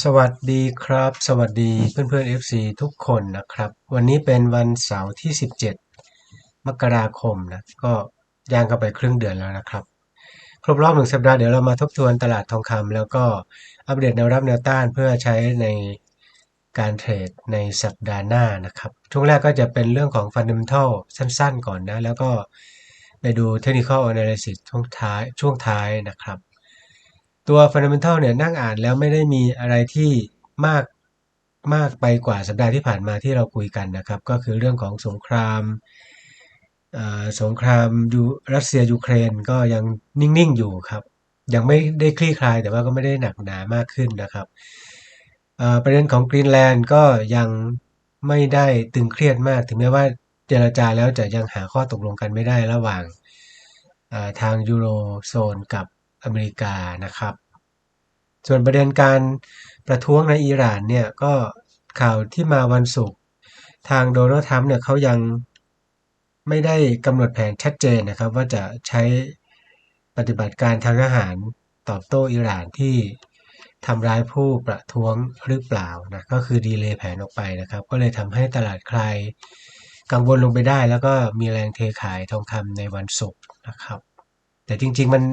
สวัสดีครับ สวัสดีเพื่อนเพื่อน FC ทุกคนนะครับ วันนี้เป็นวันเสาร์ที่ 17 มกราคมนะก็ย่างเข้าไปครึ่งเดือนแล้วนะครับ ครบรอบหนึ่งสัปดาห์เดี๋ยวเรามาทบทวนตลาดทองคำแล้วก็อัปเดตแนวรับแนวต้านเพื่อใช้ในการเทรดในสัปดาห์หน้านะครับ ช่วงแรกก็จะเป็นเรื่องของ Fundamental สั้นๆ ก่อนนะ แล้วก็ไปดู Technical Analysis ช่วงท้ายช่วงท้ายนะครับ ตัว Fundamental เนี่ยนั่งอ่านแล้วไม่ได้มีอะไรที่มากมากไปกว่าสัปดาห์ที่ผ่านมาที่เราคุยกันนะครับ ก็คือเรื่องของสงครามสงครามยูรัสเซียยูเครนก็ยังนิ่งๆอยู่ครับ ยังไม่ได้คลี่คลายแต่ว่าก็ไม่ได้หนักหนามากขึ้นนะครับประเด็นของกรีนแลนด์ก็ยังไม่ได้ตึงเครียดมาก ถึงแม้ว่าเจรจาแล้วจะยังหาข้อตกลงกันไม่ได้ระหว่างทางยูโรโซนกับอเมริกานะครับ ส่วนประเด็นการประท้วงในอิหร่านเนี่ยก็ข่าวที่มาวันศุกร์ทางโดนัลด์ทรัมป์เนี่ยเขายังไม่ได้กำหนดแผนชัดเจนนะครับ ว่าจะใช้ปฏิบัติการทางทหารตอบโต้อิหร่านที่ทำร้ายผู้ประท้วงหรือเปล่านะก็คือดีเลย์แผนออกไปนะครับ ก็เลยทำให้ตลาดคลายกังวลลงไปได้ แล้วก็มีแรงเทขายทองคำในวันศุกร์นะครับ แต่จริง ๆ มัน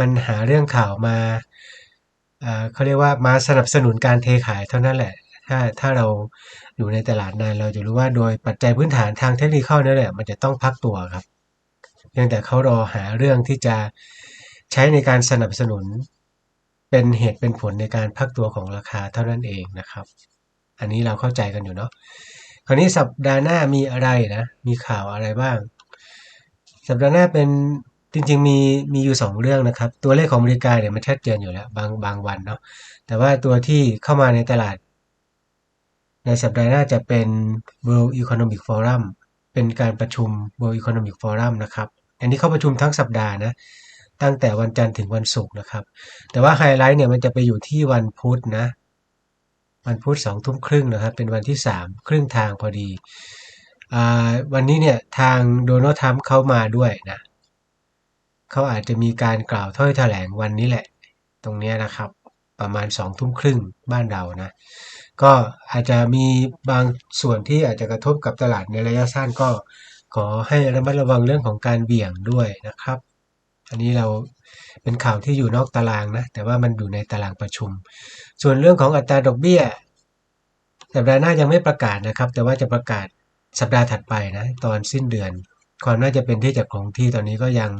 มันหาเรื่องข่าวมา เขาเรียกว่ามาสนับสนุนการเทขายเท่านั้นแหละ ถ้าถ้าเราอยู่ในตลาดนานเราจะรู้ว่าโดยปัจจัยพื้นฐานทางเทคนิคนั่นแหละมันจะต้องพักตัวครับเพียงแต่เขารอหาเรื่องที่จะใช้ในการสนับสนุนเป็นเหตุเป็นผลในการพักตัวของราคาเท่านั้นเองนะครับ อันนี้เราเข้าใจกันอยู่เนาะคราวนี้สัปดาห์หน้ามีอะไรนะ มีข่าวอะไรบ้าง สัปดาห์หน้าเป็น จริงๆมีมีอยู่ 2 เรื่องนะครับ ตัวเลขของอเมริกาเนี่ยมันชัดเจนอยู่แล้วบางบางวันเนาะแต่ว่าตัวที่เข้ามาในตลาด ในสัปดาห์หน้าจะเป็น World Economic Forum เป็นการประชุม World Economic Forum นะครับ อันนี้เข้าประชุมทั้งสัปดาห์นะตั้งแต่วันจันทร์ถึงวันศุกร์นะครับ แต่ว่าไฮไลท์เนี่ยมันจะไปอยู่ที่วันพุธนะ วันพุธสองทุ่มครึ่งนะครับ เป็นวันที่3ครึ่งทางพอดี วันนี้เนี่ยทางโดนัลด์ทรัมป์เข้ามาด้วยนะ เขาอาจจะมีการกล่าวถ้อยแถลงวันนี้แหละ ตรงนี้นะครับ ประมาณสองทุ่มครึ่งบ้านเรานะ ก็อาจจะมีบางส่วนที่อาจจะกระทบกับตลาดในระยะสั้นก็ขอให้ระมัดระวังเรื่องของการเบี่ยงด้วยนะครับ อันนี้เราเป็นข่าวที่อยู่นอกตารางนะ แต่ว่ามันอยู่ในตารางประชุม ส่วนเรื่องของอัตราดอกเบี้ยสัปดาห์หน้ายังไม่ประกาศนะครับ แต่ว่าจะประกาศสัปดาห์ถัดไปนะ ตอนสิ้นเดือน ความน่าจะเป็นที่จากของที่ตอนนี้ก็ยัง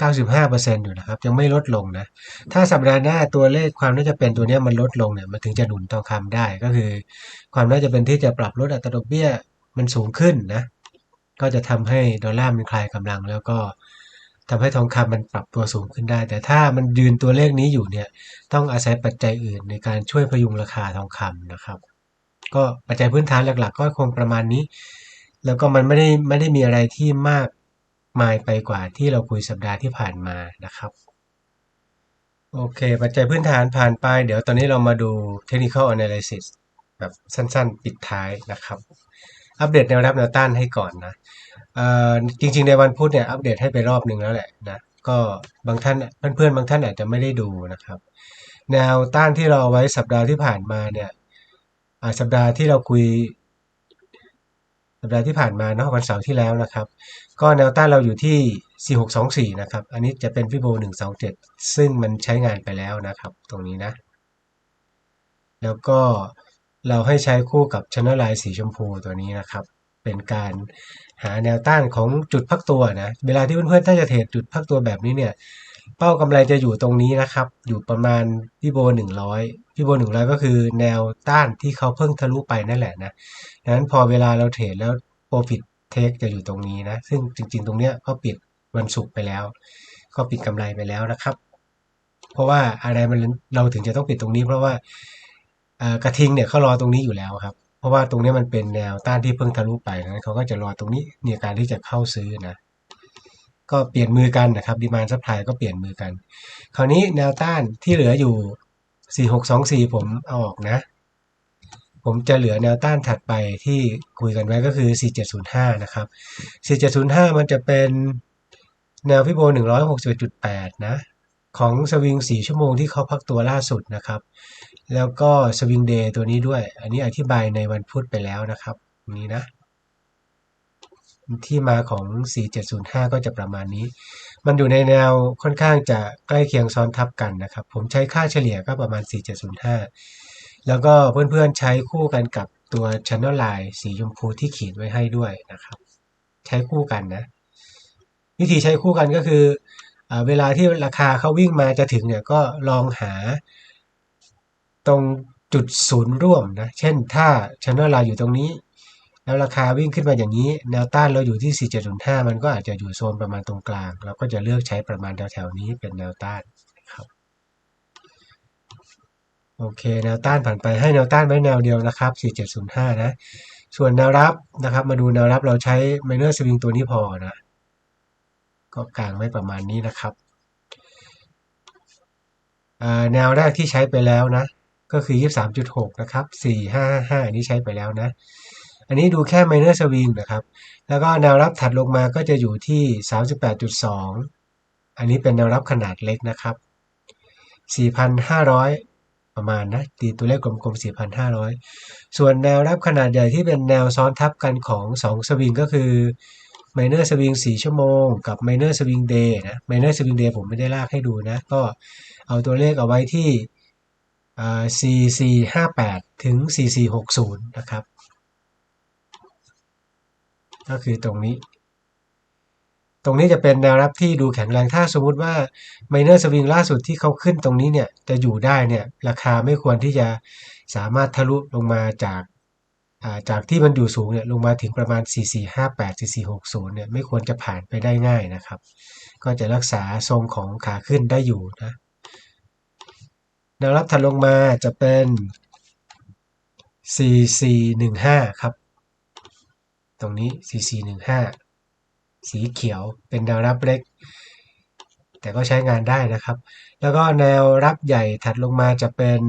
95%อยู่นะครับ ยังไม่ลดลงนะ ถ้าสัปดาห์หน้าตัวเลขความน่าจะเป็นตัวนี้มันลดลงเนี่ยมันถึงจะหนุนทองคำได้ก็คือ ความน่าจะเป็นที่จะปรับลดอัตราดอกเบี้ยมันสูงขึ้นนะ ก็จะทำให้ดอลลาร์มันคลายกำลัง แล้วก็ทำให้ทองคำมันปรับตัวสูงขึ้นได้ แต่ถ้ามันยืนตัวเลขนี้อยู่เนี่ยต้องอาศัยปัจจัยอื่นในการช่วยพยุงราคาทองคำนะครับ ก็ปัจจัยพื้นฐานหลัก ๆ ก็คงประมาณนี้ แล้วก็มันไม่ได้ไม่ได้มีอะไรที่มาก มายไปกว่าที่เราคุยสัปดาห์ที่ผ่านมานะครับ โอเค ปัจจัยพื้นฐานผ่านไป เดี๋ยวตอนนี้เรามาดู technical analysis แบบสั้นๆ ปิดท้ายนะครับ อัปเดตแนวรับแนวต้านให้ก่อนนะจริงๆในวันพุธเนี่ยอัปเดตให้ไปรอบหนึ่งแล้วแหละนะก็บางท่านเพื่อนๆบางท่านอาจจะไม่ได้ดูนะครับ แนวต้านที่เราเอาไว้สัปดาห์ที่ผ่านมาเนี่ยสัปดาห์ที่เราคุย สัปดาห์ที่ผ่านมาเนาะวันเสาร์ที่แล้วนะครับ ก็แนวต้านเราอยู่ที่ 4624 นะครับ อันนี้จะเป็นฟิโบ127 ซึ่งมันใช้งานไปแล้วนะครับ ตรงนี้นะ แล้วก็เราให้ใช้คู่กับชนลายสีชมพูตัวนี้นะครับ เป็นการหาแนวต้านของจุดพักตัวนะ เวลาที่เพื่อนๆถ้าจะเทรดจุดพักตัวแบบนี้เนี่ย เป้ากำไรจะอยู่ตรงนี้นะครับ อยู่ประมาณพี่โบ100พี่โบ100 ก็คือแนวต้านที่เขาเพิ่งทะลุไปนั่นแหละนะดังนั้นพอเวลาเราเทรดแล้วโปรฟิต profit take จะอยู่ตรงนี้นะ ซึ่งจริง ๆ ตรงเนี้ยเขาปิดวันศุกร์ไปแล้วเขาปิดกำไรไปแล้วนะครับ เพราะว่าอะไรมันเราถึงจะต้องปิดตรงนี้ เพราะว่ากระทิงเนี่ยเขารอตรงนี้อยู่แล้วครับ เพราะว่าตรงนี้มันเป็นแนวต้านที่เพิ่งทะลุไปนะเขาก็จะรอตรงนี้ในการที่จะเข้าซื้อนะก็เปลี่ยนมือกันนะครับดีมานซัพพลายก็เปลี่ยนมือกัน คราวนี้แนวต้านที่เหลืออยู่ 4624 ผมเอาออกนะ ผมจะเหลือแนวต้านถัดไปที่คุยกันไว้ก็คือ 4705 นะครับ 4705 มันจะเป็นแนวพิโบ 161.8 นะ ของสวิง 4 ชั่วโมงที่เขาพักตัวล่าสุดนะครับ แล้วก็สวิงเดย์ตัวนี้ด้วย อันนี้อธิบายในวันพุธไปแล้วนะครับนี้นะ ที่มาของ 4705 ก็จะประมาณนี้ มันอยู่ในแนวค่อนข้างจะใกล้เคียงซ้อนทับกันนะครับ ผมใช้ค่าเฉลี่ยก็ประมาณ 4705 แล้วก็เพื่อนๆใช้คู่กันกับตัว Channel Line สีชมพูที่ขีดไว้ให้ด้วยนะครับ ใช้คู่กันนะ วิธีใช้คู่กันก็คืออเวลาที่ราคาเขาวิ่งมาจะถึงเนี่ยก็ลองหาตรงจุดศูนย์ร่วมนะ เช่นถ้า Channel Line อยู่ตรงนี้ แล้วราคาวิ่งขึ้นมาอย่างนี้ แนวต้านเราอยู่ที่4705 มันก็อาจจะอยู่โซนประมาณตรงกลาง เราก็จะเลือกใช้ประมาณแถวๆนี้เป็นแนวต้านนะครับ โอเค แนวต้านผ่านไปให้แนวต้านไว้แนวเดียวนะครับ 4705 นะ ส่วนแนวรับนะครับ มาดูแนวรับเราใช้ minor swing ตัวนี้พอนะ ก็กลางไว้ประมาณนี้นะครับ แนวแรกที่ใช้ไปแล้วนะ ก็คือ 23.6 นะครับ 4555 อันนี้ใช้ไปแล้วนะ อันนี้ดูแค่ minor swing นะครับ แล้วก็แนวรับถัดลงมาก็จะอยู่ที่ 38.2 อันนี้เป็นแนวรับขนาดเล็กนะครับ 4,500 ประมาณนะตีตัวเลขกลมๆ 4,500 ส่วนแนวรับขนาดใหญ่ที่เป็นแนวซ้อนทับกันของ 2 สวิงก็คือ minor swing 4ชั่วโมงกับ minor swing day นะ minor swing day ผมไม่ได้ลากให้ดูนะ ก็เอาตัวเลขเอาไว้ที่4458ถึง4460นะครับ ก็คือตรงนี้ ตรงนี้จะเป็นแนวรับที่ดูแข็งแรงถ้าสมมุติว่า minor swing ล่าสุดที่เขาขึ้นตรงนี้เนี่ยจะอยู่ได้เนี่ยราคาไม่ควรที่จะสามารถทะลุลงมาจากจากที่มันอยู่สูงเนี่ยลงมาถึงประมาณ 4458 4460 เนี่ยไม่ควรจะผ่านไปได้ง่ายนะครับ ก็จะรักษาทรงของขาขึ้นได้อยู่นะแนวรับถัดลงมาจะเป็น 4415 ครับ ตรงนี้ 4415 สีเขียวเป็นแนวรับเล็ก แต่ก็ใช้งานได้นะครับ แล้วก็แนวรับใหญ่ถัดลงมาจะเป็น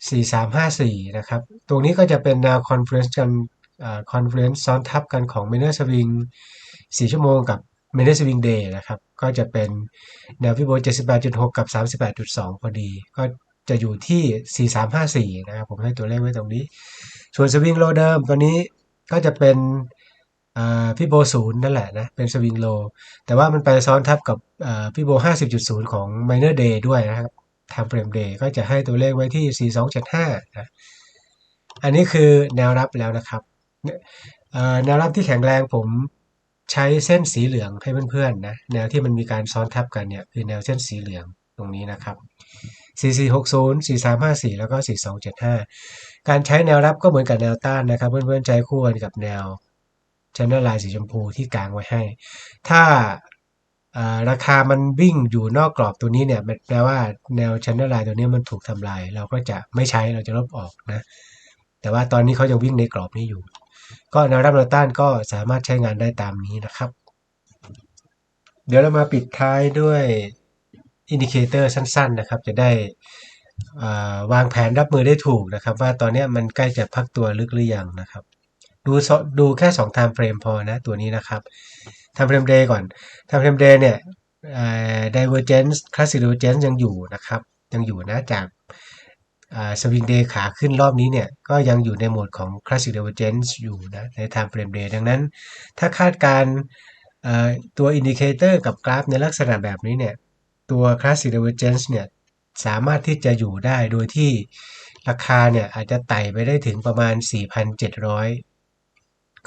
4354 นะครับ ตรงนี้ก็จะเป็นแนว conference กัน conference ซ้อนทับกันของ minor swing 4ชั่วโมงกับ minor swing day นะครับ ก็จะเป็นแนวพิโบ78.6 กับ 38.2 พอดี ก็จะอยู่ที่ 4354 นะครับ ผมให้ตัวเลขไว้ตรงนี้ ส่วนสวิงโลเดิมตัวนี้ก็จะเป็น พี่โบศูนย์นั่นแหละนะ เป็นสวิงโล แต่ว่ามันไปซ้อนทับกับพี่โบ 50.0 ของ minor day ด้วยนะครับ time frame day ก็จะให้ตัวเลขไว้ที่ 4275 นะ อันนี้คือแนวรับแล้วนะครับแนวรับที่แข็งแรงผมใช้เส้นสีเหลืองให้เพื่อนๆนะ แนวที่มันมีการซ้อนทับกันเนี่ยคือแนวเส้นสีเหลืองตรงนี้นะครับ 4460 4354 แล้วก็ 4275 การใช้แนวรับก็เหมือนกับแนวต้านนะครับ เพื่อนๆใช้คู่กันกับแนว channel line สีชมพูที่กลางไว้ให้ ถ้าราคามันวิ่งอยู่นอกกรอบตัวนี้เนี่ยแปลว่าแนว channel line ตัวนี้มันถูกทำลาย เราก็จะไม่ใช้เราจะลบออกนะ แต่ว่าตอนนี้เขายังวิ่งในกรอบนี้อยู่ ก็แนวรับแนวต้านก็สามารถใช้งานได้ตามนี้นะครับ เดี๋ยวเรามาปิดท้ายด้วยอินดิเคเตอร์สั้น ๆ นะครับ จะได้วางแผนรับมือได้ถูกนะครับ ว่าตอนนี้มันใกล้จะพักตัวลึกหรือยังนะครับ ดูดูแค่2 time frame พอนะตัวนี้นะครับ time frame day ก่อน time frame day เนี่ย divergence classic divergence ยังอยู่นะครับ ยังอยู่นะจากสวิงเดย์ขาขึ้นรอบนี้เนี่ย ก็ยังอยู่ในโหมดของ classic divergence อยู่นะใน time frame day ดังนั้น ถ้าคาดการตัวอินดิเคเตอร์กับกราฟในลักษณะแบบนี้เนี่ย ตัว classic divergence เนี่ย สามารถที่จะอยู่ได้โดยที่ราคาเนี่ย อาจจะไต่ไปได้ถึงประมาณ 4,700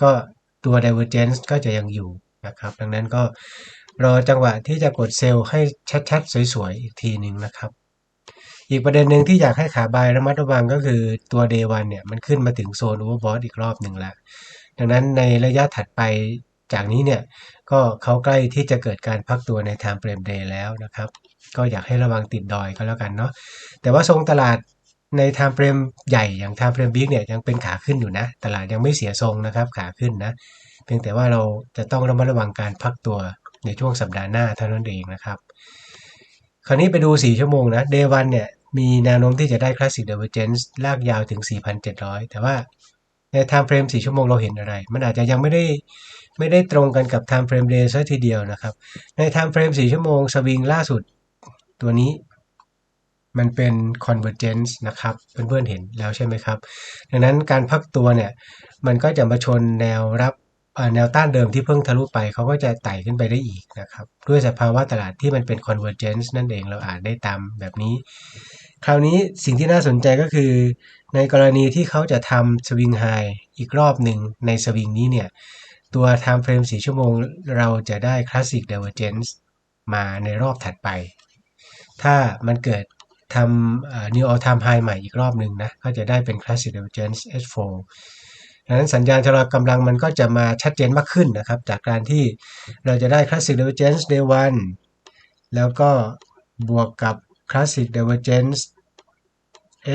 ก็ตัว divergence ก็จะยังอยู่นะครับ ดังนั้นก็รอจังหวะที่จะกดเซลล์ให้ชัดๆ สวยๆ อีกทีหนึ่งนะครับ อีกประเด็นหนึ่งที่อยากให้ขาบายระมัดระวังก็คือตัว day 1เนี่ยมันขึ้นมาถึงโซน overbought อีกรอบหนึ่งแล้ว ดังนั้นในระยะถัดไปจากนี้เนี่ยก็เขาใกล้ที่จะเกิดการพักตัวใน time frame day แล้วนะครับ ก็อยากให้ระวังติดดอยก็แล้วกันเนาะแต่ว่าทรงตลาด ใน time frame ใหญ่อย่าง time frame big เนี่ยยังเป็นขาขึ้นอยู่นะ ตลาดยังไม่เสียทรงนะครับ ขาขึ้นนะ เพียงแต่ว่าเราจะต้องระมัดระวังการพักตัวในช่วงสัปดาห์หน้าเท่านั้นเองนะครับ คราวนี้ไปดู 4 ชั่วโมงนะ day 1เนี่ยมีแนวโน้มที่จะได้ classic divergence ลากยาวถึง 4,700 แต่ว่าใน time frame 4 ชั่วโมงเราเห็นอะไร มันอาจจะยังไม่ได้ไม่ได้ตรงกันกับ time frame day ซะทีเดียวนะครับ ใน time frame 4 ชั่วโมงสวิงล่าสุดตัวนี้ มันเป็น convergence นะครับ เพื่อนๆเห็นแล้วใช่ไหมครับ ดังนั้นการพักตัวเนี่ย มันก็จะมาชนแนวรับแนวต้านเดิมที่เพิ่งทะลุไปเขาก็จะไต่ขึ้นไปได้อีกนะครับ ด้วยสภาวะตลาดที่มันเป็น convergence นั่นเองเราอ่านได้ตามแบบนี้ คราวนี้สิ่งที่น่าสนใจก็คือ ในกรณีที่เขาจะทำสวิงไฮอีกรอบหนึ่งในสวิงนี้เนี่ย ตัว time frame 4ชั่วโมงเราจะได้ classic divergence มาในรอบถัดไป ถ้ามันเกิด ทำ new all time high ใหม่อีกรอบหนึ่งนะ ก็จะได้เป็น classic divergence H4 ดังนั้นสัญญาณชะลอกำลังมันก็จะมาชัดเจนมากขึ้นนะครับ จากการที่เราจะได้ classic divergence day 1 แล้วก็บวกกับ classic divergence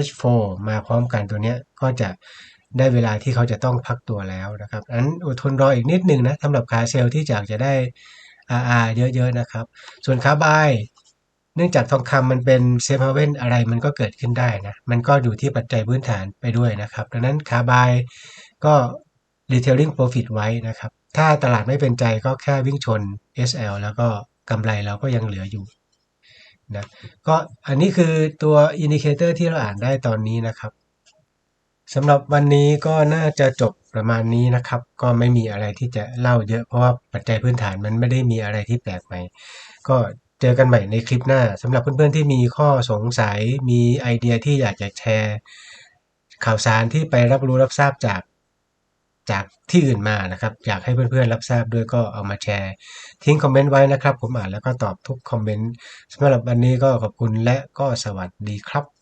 H4 มาพร้อมกันตัวนี้ก็จะได้เวลาที่เขาจะต้องพักตัวแล้วนะครับอันอดทนรออีกนิดนึงนะสำหรับขาเซลที่อยากจะได้ RR เยอะๆนะครับ ส่วนขาบาย นื่องจากทองคำมันเป็นเซฟเฮเว่นอะไรมันก็เกิดขึ้นได้นะ มันก็อยู่ที่ปัจจัยพื้นฐานไปด้วยนะครับ ดังนั้นขาบายก็ retailing profit ไว้นะครับ ถ้าตลาดไม่เป็นใจก็แค่วิ่งชน SL แล้วก็กำไรเราก็ยังเหลืออยู่นะก็อันนี้คือตัวอินดิเคเตอร์ที่เราอ่านได้ตอนนี้นะครับสำหรับวันนี้ก็น่าจะจบประมาณนี้นะครับ ก็ไม่มีอะไรที่จะเล่าเยอะเพราะว่าปัจจัยพื้นฐานมันไม่ได้มีอะไรที่แปลกใหม่ ก็ เจอกันใหม่ในคลิปหน้าสำหรับเพื่อนๆที่มีข้อสงสัยมีไอเดียที่อยากจะแชร์ ข่าวสารที่ไปรับรู้รับทราบจากจากที่อื่นมานะครับ อยากให้เพื่อนๆรับทราบด้วยก็เอามาแชร์ ทิ้งคอมเมนต์ไว้นะครับ ผมอ่านแล้วก็ตอบทุกคอมเมนต์สำหรับวันนี้ก็ขอบคุณและก็สวัสดีครับ